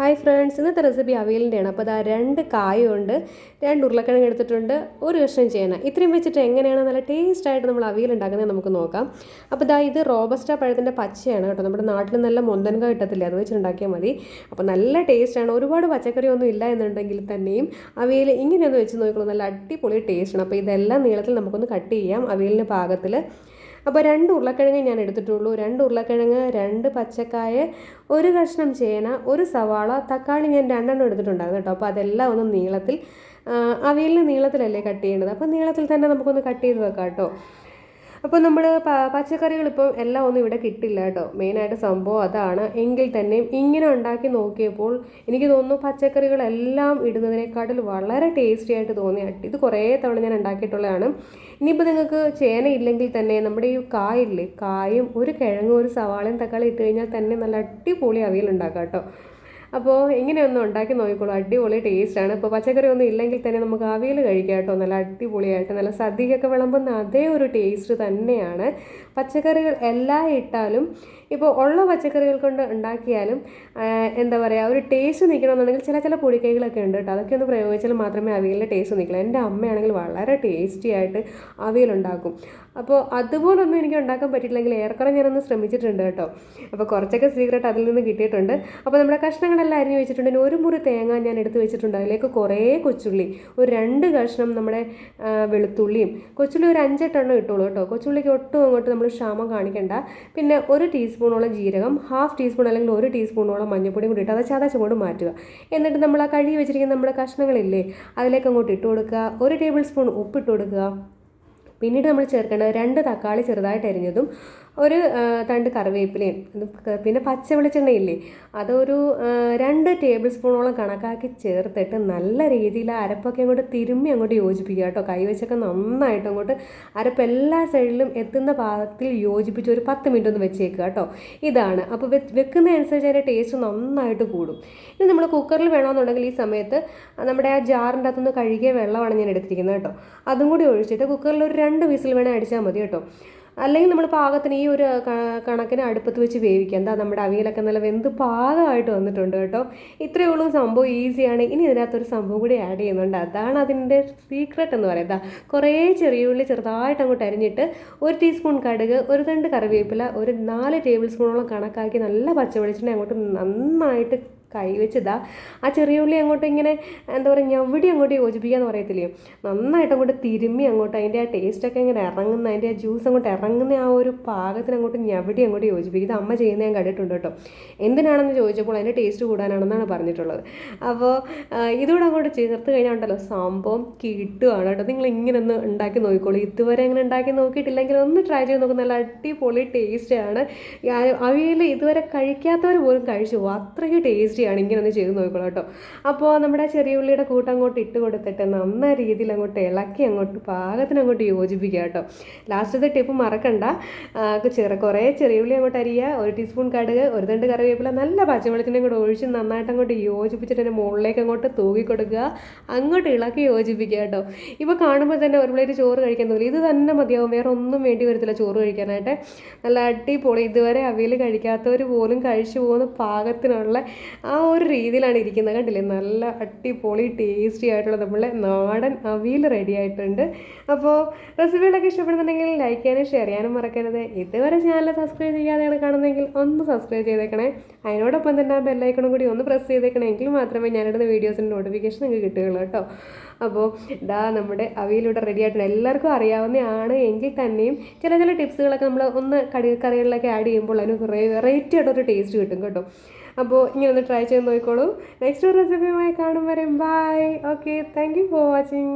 Hi friends ഇന്നത്തെ recipe അവിയലിന്റെയാണ് അപ്പോൾ അതാ രണ്ട് കായുണ്ട് രണ്ട് ഉരുളക്കിഴങ്ങ് എടുത്തിട്ടുണ്ട് ഒരു കഷ്ണം ചേന. ഇത്രയും വെച്ചിട്ട് എങ്ങനെയാണ് നല്ല ടേസ്റ്റായിട്ട് നമ്മൾ അവിയൽ ഉണ്ടാക്കുന്നത് നമുക്ക് നോക്കാം. അപ്പോൾ ഇതാ ഇത് റോബസ്റ്റ പഴത്തിന്റെ പച്ചയാണ് കേട്ടോ. നമ്മുടെ നാട്ടിൽ നല്ല മൊന്തൻക കിട്ടത്തില്ല? അത് വെച്ചിട്ടുണ്ടാക്കിയാൽ മതി. അപ്പോൾ നല്ല ടേസ്റ്റാണ് ഒരുപാട് പച്ചക്കറി ഒന്നും ഇല്ല എന്നുണ്ടെങ്കിൽ തന്നെയും അവിയൽ ഇങ്ങനെയൊന്ന് വെച്ച് നോക്കുമ്പോൾ നല്ല അടിപൊളി ടേസ്റ്റാണ് അപ്പോൾ ഇതെല്ലാം നീളത്തിൽ നമുക്കൊന്ന് കട്ട് ചെയ്യാം. അവിയലിന്റെ പാകത്തിൽ അപ്പോൾ രണ്ട് ഉരുളക്കിഴങ്ങ് ഞാൻ എടുത്തിട്ടുള്ളൂ. രണ്ട് ഉരുളക്കിഴങ്ങ് രണ്ട് പച്ചക്കായ ഒരു കഷ്ണം ചേന ഒരു സവാള തക്കാളി ഞാൻ രണ്ടെണ്ണം എടുത്തിട്ടുണ്ടായിരുന്നു കേട്ടോ. അപ്പോൾ അതെല്ലാം ഒന്ന് നീളത്തിൽ അവയിൽ നീളത്തിലല്ലേ കട്ട് ചെയ്യേണ്ടത്? അപ്പോൾ നീളത്തിൽ തന്നെ നമുക്കൊന്ന് കട്ട് ചെയ്ത് വെക്കാം കേട്ടോ. അപ്പോൾ നമ്മൾ പച്ചക്കറികൾ ഇപ്പോൾ എല്ലാം ഒന്നും ഇവിടെ കിട്ടില്ല കേട്ടോ. മെയിനായിട്ട് സംഭവം അതാണ്. എങ്കിൽ തന്നെയും ഇങ്ങനെ ഉണ്ടാക്കി നോക്കിയപ്പോൾ എനിക്ക് തോന്നുന്നു പച്ചക്കറികളെല്ലാം ഇടുന്നതിനേക്കാട്ടിൽ വളരെ ടേസ്റ്റി ആയിട്ട് തോന്നി ഇത് കുറേ തവണ ഞാൻ ഉണ്ടാക്കിയിട്ടുള്ളതാണ്. ഇനിയിപ്പോൾ നിങ്ങൾക്ക് ചേന ഇല്ലെങ്കിൽ തന്നെ നമ്മുടെ ഈ കായില്ലേ? കായും ഒരു കിഴങ്ങും ഒരു സവാളയും തക്കാളി ഇട്ട് കഴിഞ്ഞാൽ തന്നെ നല്ല അടിപൊളി അവിയൽ ഉണ്ടാക്കാം കേട്ടോ. അപ്പോൾ ഇങ്ങനെയൊന്നും ഉണ്ടാക്കി നോക്കിക്കോളൂ. അടിപൊളി ടേസ്റ്റാണ് ഇപ്പോൾ പച്ചക്കറി ഒന്നും ഇല്ലെങ്കിൽ തന്നെ നമുക്ക് അവിയൽ കഴിക്കാം കേട്ടോ. നല്ല അടിപൊളിയായിട്ട് നല്ല സദ്യയൊക്കെ വിളമ്പുന്ന അതേ ഒരു ടേസ്റ്റ് തന്നെയാണ്. പച്ചക്കറികൾ എല്ലാം ഇട്ടാലും ഇപ്പോൾ ഉള്ള പച്ചക്കറികൾ കൊണ്ട് ഉണ്ടാക്കിയാലും എന്താ പറയുക ഒരു ടേസ്റ്റ് നിൽക്കണമെന്നുണ്ടെങ്കിൽ ചില ചില പൊടിക്കൈകളൊക്കെ ഉണ്ട് കേട്ടോ. അതൊക്കെ ഒന്ന് പ്രയോഗിച്ചാൽ മാത്രമേ അവിയലിന്റെ ടേസ്റ്റ് നിൽക്കുള്ളൂ എന്റെ അമ്മയാണെങ്കിൽ വളരെ ടേസ്റ്റി ആയിട്ട് അവിയലുണ്ടാക്കും അപ്പോൾ അതുപോലൊന്നും എനിക്ക് ഉണ്ടാക്കാൻ പറ്റിയിട്ടില്ലെങ്കിൽ ഏറെക്കുറെ ഞാനൊന്ന് ശ്രമിച്ചിട്ടുണ്ട് കേട്ടോ. അപ്പോൾ കുറച്ചൊക്കെ സീക്രട്ട് അതിൽ നിന്ന് കിട്ടിയിട്ടുണ്ട്. അപ്പോൾ നമ്മുടെ കഷ്ണങ്ങളെല്ലാം അരിഞ്ഞ് വെച്ചിട്ടുണ്ടെങ്കിൽ ഒരു മുറി തേങ്ങ ഞാൻ എടുത്ത് വെച്ചിട്ടുണ്ട്. അതിലേക്ക് കുറേ കൊച്ചുള്ളി ഒരു രണ്ട് കഷ്ണം നമ്മുടെ വെളുത്തുള്ളിയും കൊച്ചുള്ളി ഒരു അഞ്ചെട്ടെണ്ണം ഇട്ടോളൂ കേട്ടോ. കൊച്ചുള്ളിക്ക് ഒട്ടും അങ്ങോട്ട് നമ്മൾ ക്ഷാമം കാണിക്കണ്ട. പിന്നെ ഒരു ടീസ്പൂണോളം ജീരകം ഹാഫ് ടീസ്പൂൺ അല്ലെങ്കിൽ ഒരു ടീസ്പൂണോളം മഞ്ഞൾപ്പൊടി കൂടി ഇട്ട് അത് ചതച്ചങ്ങോട്ട് മാറ്റുക. എന്നിട്ട് നമ്മൾ ആ കഴുകി വെച്ചിരിക്കുന്ന നമ്മുടെ കഷ്ണങ്ങളില്ലേ അതിലേക്ക് അങ്ങോട്ട് ഇട്ട് കൊടുക്കുക. ഒരു ടേബിൾ സ്പൂൺ ഉപ്പിട്ട് കൊടുക്കുക. പിന്നീട് നമ്മൾ ചേർക്കേണ്ടത് രണ്ട് തക്കാളി ചെറുതായിട്ട് അരിഞ്ഞതും ഒരു തണ്ട് കറിവേപ്പിലയും പിന്നെ പച്ച വെളിച്ചെണ്ണയില്ലേ അതൊരു രണ്ട് ടേബിൾ സ്പൂണോളം കണക്കാക്കി ചേർത്തിട്ട് നല്ല രീതിയിൽ അരപ്പൊക്കെ അങ്ങോട്ട് തിരുമ്മി അങ്ങോട്ട് യോജിപ്പിക്കുക കേട്ടോ. കൈവച്ചൊക്കെ നന്നായിട്ട് അങ്ങോട്ട് അരപ്പ് എല്ലാ സൈഡിലും എത്തുന്ന പാകത്തിൽ യോജിപ്പിച്ച് ഒരു പത്ത് മിനിറ്റ് ഒന്ന് വെച്ചേക്കുക കേട്ടോ. ഇതാണ്. അപ്പോൾ വെക്കുന്നതനുസരിച്ച് അതിന്റെ ടേസ്റ്റ് നന്നായിട്ട് കൂടും. ഇനി നമ്മൾ കുക്കറിൽ വേണമെന്നുണ്ടെങ്കിൽ ഈ സമയത്ത് നമ്മുടെ ആ ജാറിന്റെ അകത്തുനിന്ന് കഴുകിയ വെള്ളമാണ് ഞാൻ എടുത്തിരിക്കുന്നത് കേട്ടോ. അതും കൂടി ഒഴിച്ചിട്ട് കുക്കറിൽ ഒരു രണ്ട് വിസിൽ വേണേൽ അടിച്ചാൽ മതി കേട്ടോ. അല്ലെങ്കിൽ നമ്മൾ പാകത്തിന് ഈ ഒരു കണക്കിന് അടുപ്പത്ത് വെച്ച് വേവിക്കുക. എന്താ നമ്മുടെ അവിയലൊക്കെ നല്ല വെന്ത് പാകമായിട്ട് വന്നിട്ടുണ്ട് കേട്ടോ. ഇത്രയേ ഉള്ളൂ. സംഭവം ഈസിയാണ് ഇനി ഇതിനകത്തൊരു സംഭവം കൂടി ആഡ് ചെയ്യുന്നുണ്ട്. അതാണ് അതിന്റെ സീക്രട്ട് എന്ന് പറയുന്നത്. കുറേ ചെറിയ ഉള്ളി ചെറുതായിട്ട് അങ്ങോട്ട് അരിഞ്ഞിട്ട് ഒരു ടീസ്പൂൺ കടുക് ഒരു തണ്ട് കറിവേപ്പില ഒരു നാല് ടേബിൾ സ്പൂണോളം കണക്കാക്കി നല്ല പച്ചവെളിച്ചെണ്ണ അങ്ങോട്ട് നന്നായിട്ട് കൈവച്ചതാ. ആ ചെറിയ ഉള്ളി അങ്ങോട്ട് ഇങ്ങനെ എന്താ പറയുക എവിടെ അങ്ങോട്ട് യോജിപ്പിക്കാന്ന് പറയത്തില്ലയോ നന്നായിട്ട് അങ്ങോട്ട് തിരുമ്മി അങ്ങോട്ട് അതിന്റെ ആ ടേസ്റ്റൊക്കെ ഇങ്ങനെ ഇറങ്ങുന്ന അതിന്റെ ആ ജ്യൂസ് അങ്ങോട്ട് ഇറങ്ങുന്ന ആ ഒരു പാകത്തിന് അങ്ങോട്ട് എവിടെ അങ്ങോട്ട് യോജിപ്പിക്കും. ഇത് അമ്മ ചെയ്യുന്ന ഞാൻ കണ്ടിട്ടുണ്ട് കേട്ടോ. എന്തിനാണെന്ന് ചോദിച്ചപ്പോൾ അതിന്റെ ടേസ്റ്റ് കൂടാനാണെന്നാണ് പറഞ്ഞിട്ടുള്ളത്. അപ്പോൾ ഇതുകൂടെ അങ്ങോട്ട് ചേർത്ത് കഴിഞ്ഞാൽ ഉണ്ടല്ലോ സംഭവം കിട്ടുകയാണ് കേട്ടോ. നിങ്ങൾ ഇങ്ങനെ ഒന്ന് ഉണ്ടാക്കി നോക്കിക്കോളൂ. ഇതുവരെ അങ്ങനെ ഉണ്ടാക്കി നോക്കിയിട്ടില്ലെങ്കിൽ ഒന്ന് ട്രൈ ചെയ്ത് നോക്കുന്ന നല്ല അടിപൊളി ടേസ്റ്റാണ് അവയിൽ ഇതുവരെ കഴിക്കാത്തവർ പോലും കഴിച്ചു പോകും അത്രയ്ക്ക് ടേസ്റ്റ് ടേസ്റ്റിയാണ് ഇങ്ങനെ ഒന്ന് ചെയ്ത് നോക്കണം കേട്ടോ. അപ്പോൾ നമ്മുടെ ചെറിയ ഉള്ളിയുടെ കൂട്ട് അങ്ങോട്ട് ഇട്ട് കൊടുത്തിട്ട് നന്ന രീതിയിൽ അങ്ങോട്ട് ഇളക്കി അങ്ങോട്ട് പാകത്തിന് അങ്ങോട്ട് യോജിപ്പിക്കുക കേട്ടോ. ലാസ്റ്റത്തെ ടിപ്പ് മറക്കണ്ട. ചെറു കുറേ ചെറിയ ഉള്ളി അങ്ങോട്ട് അരിയുക ഒരു ടീസ്പൂൺ കടുക് ഒരു തണ്ട് കറിവേപ്പില നല്ല പച്ചവെള്ളത്തിന്റെ കൂടെ ഒഴിച്ച് നന്നായിട്ട് അങ്ങോട്ട് യോജിപ്പിച്ചിട്ട് എന്റെ മുകളിലേക്ക് അങ്ങോട്ട് തൂക്കി കൊടുക്കുക. അങ്ങോട്ട് ഇളക്കി യോജിപ്പിക്കുക കേട്ടോ. ഇപ്പോൾ കാണുമ്പോൾ തന്നെ ഒരു പ്ലേറ്റ് ചോറ് കഴിക്കാൻ തോന്നി ഇത് തന്നെ മതിയാവും. വേറെ ഒന്നും വേണ്ടി വരത്തില്ല ചോറ് കഴിക്കാനായിട്ട്. നല്ല അടിപൊളി. ഇതുവരെ അവയിൽ കഴിക്കാത്തവർ പോലും കഴിച്ചു പോകുന്ന പാകത്തിനുള്ള ഒരു രീതിയിലാണ് ഇരിക്കുന്നത് കണ്ടില്ലേ? നല്ല അടിപൊളി ടേസ്റ്റി ആയിട്ടുള്ള നമ്മളെ നാടൻ അവിയൽ റെഡി ആയിട്ടുണ്ട്. അപ്പോൾ റെസിപ്പികളൊക്കെ ഇഷ്ടപ്പെടുന്നുണ്ടെങ്കിൽ ലൈക്ക് ചെയ്യാനും ഷെയർ ചെയ്യാനും മറക്കരുത്. ഇതുവരെ ചാനൽ സബ്സ്ക്രൈബ് ചെയ്യാതെയാണ് കാണുന്നതെങ്കിൽ ഒന്ന് സബ്സ്ക്രൈബ് ചെയ്തേക്കണേ. അതിനോടൊപ്പം തന്നെ ആ ബെല്ലൈക്കണും കൂടി ഒന്ന് പ്രസ് ചെയ്തേക്കണേ. എങ്കിൽ മാത്രമേ ഞാനിടുന്ന വീഡിയോസിന്റെ നോട്ടിഫിക്കേഷൻ നിങ്ങൾക്ക് കിട്ടുകയുള്ളൂ കേട്ടോ. അപ്പോൾ ഇതാ നമ്മുടെ അവിയലിവിടെ റെഡി ആയിട്ടുണ്ട്. എല്ലാവർക്കും അറിയാവുന്നതാണ്. എങ്കിൽ തന്നെയും ചില ചില ടിപ്സുകളൊക്കെ നമ്മൾ ഒന്ന് കടി കറികളിലൊക്കെ ആഡ് ചെയ്യുമ്പോൾ അതിന് കുറേ വെറൈറ്റി ആയിട്ടൊരു ടേസ്റ്റ് കിട്ടും കേട്ടോ. അപ്പോൾ ഇങ്ങനെ ഒന്ന് ട്രൈ ചെയ്ത് നോക്കിക്കോളൂ. നെക്സ്റ്റ് റെസിപ്പിയുമായി കാണും വരെ. Bye okay thank you for watching